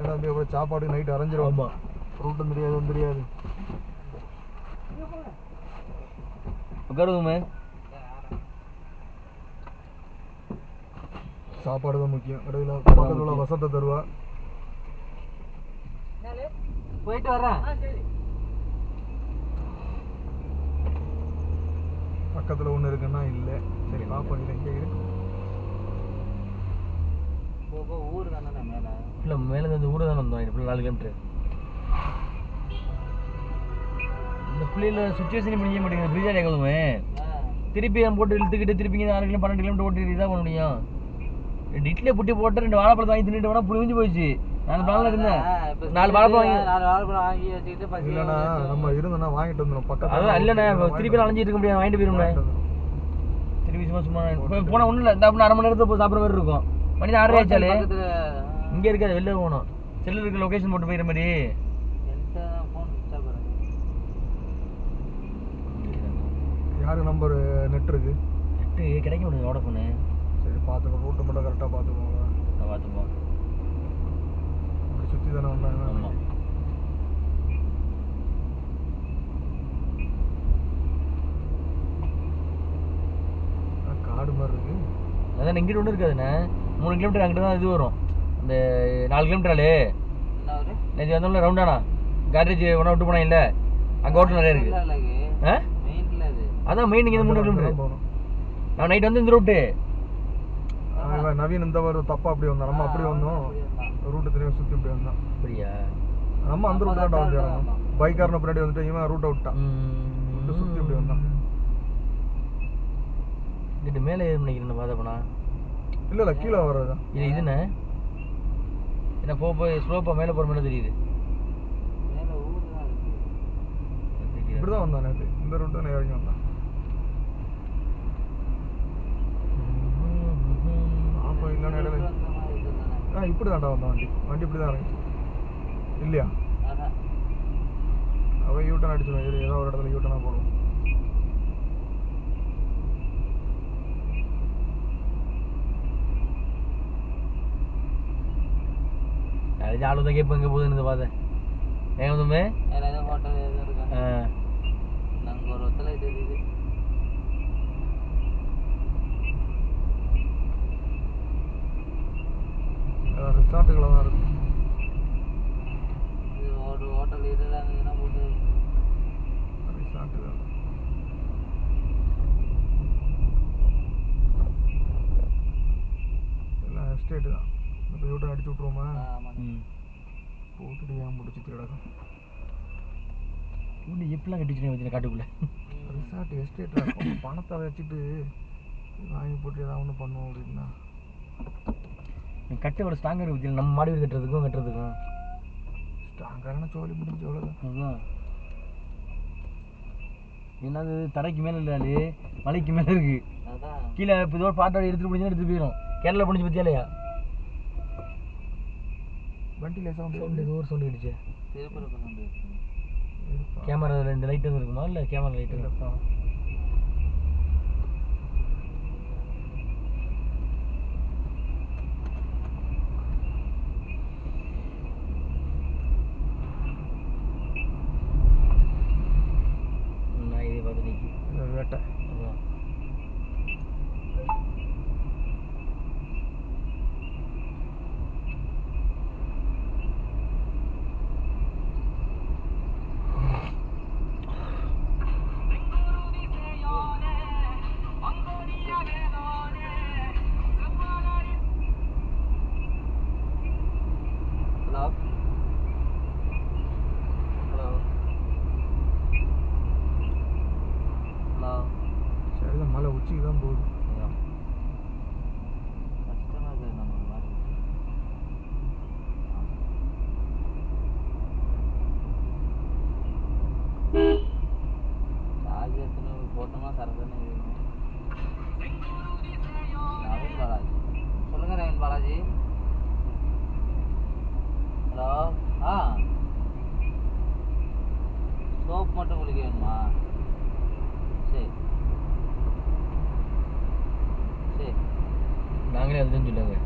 ஏன்னா தம்பி அப்புறம் சாப்பாடு நைட் அரைஞ்சிரும். ஆமா. ரூட்டும் தெரியாது ஒன்றும் தெரியாது. உட்காருவோமே சாப்பாடு தான் முக்கியம். கடையில் பக்கத்தில் உள்ள வசத்தை தருவா. போயிட்டு வரேன். பக்கத்தில் ஒன்று இருக்குன்னா இல்லை. சரி பார்ப்போம் இல்லை இங்கே இருக்கு போக ஊர் தானே மேலே இல்லை மேலே இருந்து ஊரை தான் வந்தோம் இப்படி நாலு கிலோமீட்டர் இந்த பிள்ளைல சுச்சுவேஷன் முடிய மாட்டேங்குது பிரிஜாலி எங்களுமே. திருப்பி நம்ம போட்டு இழுத்துக்கிட்டு திருப்பி ஆறு கிலோ பன்னெண்டு கிலோமீட்டர் ஓட்டி இதாக பண்ண முடியும். ரெண்டு இட்லியை புட்டி போட்டு ரெண்டு வாழைப்பழத்தை வாங்கி தின்னுட்டு வேணா புளிஞ்சு போயிடுச்சு. நான் அந்த பிளான்ல இருந்தேன். நாலு வாழைப்பழம் வாங்கி நாலு வாழைப்பழம் வாங்கி வச்சுக்கிட்டு இல்லைண்ணா நம்ம இருந்தோம்னா வாங்கிட்டு வந்துடும் பக்கத்தில் அதான் இல்லைண்ணே திருப்பி அலைஞ்சிட்டு இருக்க முடியாது வாங்கிட்டு போயிருந்தேன். திருப்பி சும்மா சும்மா போனால் ஒன்றும் இல்லை இந்த அரை மணி நேரத்தில் போய் சாப்பிட்ற மாதிரி இருக்கும். மணி ஆறு ஆச்சாலே பக்கத்துல இங்கே இருக்காது வெளில போகணும். செல்லில் இருக்க லொகேஷன் போட்டு போயிடுற மாதிரி ஃபோன் யாரு நம்பர் நெட் இருக்கு? நெட்டு கிடைக்க முடியாது வோடஃபோனு சரி பார்த்துக்கோ ரூட்டை மட்டும் கரெக்டாக பார்த்துக்கோங்க நான் பார்த்துப்போம். அப்படி சுற்றி தானே வந்தாங்க ஆமாம் காடு மாதிரி இருக்கு. அதான் இங்கிட்டு ஒன்றும் இருக்காதுண்ணே. மூணு கிலோமீட்டர் அங்கிட்டு தான் இது வரும். அந்த நாலு ஒரு நேற்று வந்தோம்ல ரவுண்டானா காரேஜ் ஒன்றா விட்டு போனா இல்லை அங்கே ஹோட்டல் நிறைய இருக்கு. ஆ? மெயின்ல அது. அதான் மெயின் இங்கே மூணு கிலோமீட்டர் போகணும். நான் நைட் வந்து இந்த ரூட்டு நவீன் இந்த ஒரு தப்பா அப்படி வந்தான். நம்ம அப்படி வந்தோம். ரூட்டு தெரியும் சுற்றி இப்படி வந்தான். அப்படியா? நம்ம அந்த ரூட்டு தான் வந்து பைக்காரனை பின்னாடி வந்துட்டு இவன் ரூட்டை விட்டான் சுற்றி இப்படி வந்தான். இங்கிட்டு மேலே ஏறு நினைக்கிறேன் பார்த்தப்பண்ணா இல்லை இல்லை கீழே வர்றதுதான். இது இதுண்ணே என்ன போக போய் ஸ்லோப்பாக மேலே போகிற மேலே தெரியுது. மேல ஊர் தான் இருக்கு. இப்படி தான் வந்தான் நேற்று இந்த ரூட்டு தான் இறங்கி வந்தான். அப்போ இல்லைன்னு இடையில. ஆ இப்படி தான்டா வந்தான் வண்டி. வண்டி இப்படி தான் இறங்கி. இல்லையா. அவன் யூட்டன் அடிச்சிடும் ஏதோ ஒரு இடத்துல யூட்டனாக அது ஆளு தான் கேட்பேன் எங்கே போகுதுன்னு பார்த்தேன் ஏன் வந்துமே ஹோட்டல் எதுவும் இருக்கா ஆ நாங்க ஒரு ஒத்தல இது ரிசார்ட்டுகளை தான் இருக்கு இது ஒரு ஹோட்டல் இதுதான் இருந்ததுன்னா போட்டு ரிசார்ட்டு தான் எல்லாம் எஸ்டேட்டு தான் யூட்டன் அடிச்சு விட்ருவோமா போட்டுட்டு ஏன் முடிச்சு கிடக்கும் இன்னும் எப்படிலாம் கட்டிச்சுனே காட்டுக்குள்ளே? ரிசார்ட் எஸ்டேட் இருக்கும். பணத்தை வச்சுட்டு வாங்கி போட்டு ஏதாவது ஒன்று பண்ணுவோம் அப்படின்னா. கட்டோட ஸ்ட்ராங்காக இருக்கு நம்ம மாடி வீடு கட்டுறதுக்கும் கட்டுறதுக்கும். ஸ்ட்ராங்கான சோழி முடிஞ்சு அவ்வளோதான் அதுதான் என்னது தரைக்கு மேலே இல்லாது மலைக்கு மேலே இருக்கு. அதான். கீழே இப்போ இதோட பாட்டோட எடுத்துட்டு முடிஞ்சா எடுத்துட்டு போயிடும் கேரளா முடிஞ்சு பத்தியாலையா வண்டியில் சவுண்டு சவுண்டு ஏதோ ஒரு சவுண்டு அடிச்சு கேமரா ரெண்டு லைட் வந்து இருக்குமா? இல்லை கேமரா லைட் இல்லைப்பா நான் இதே பார்த்து நிற்கி இந்த வேட்டை அதான் ஹலோ ஹலோ ஹலோ சரிதான் மலை உச்சிக்கு தான் போகுது. bilang kan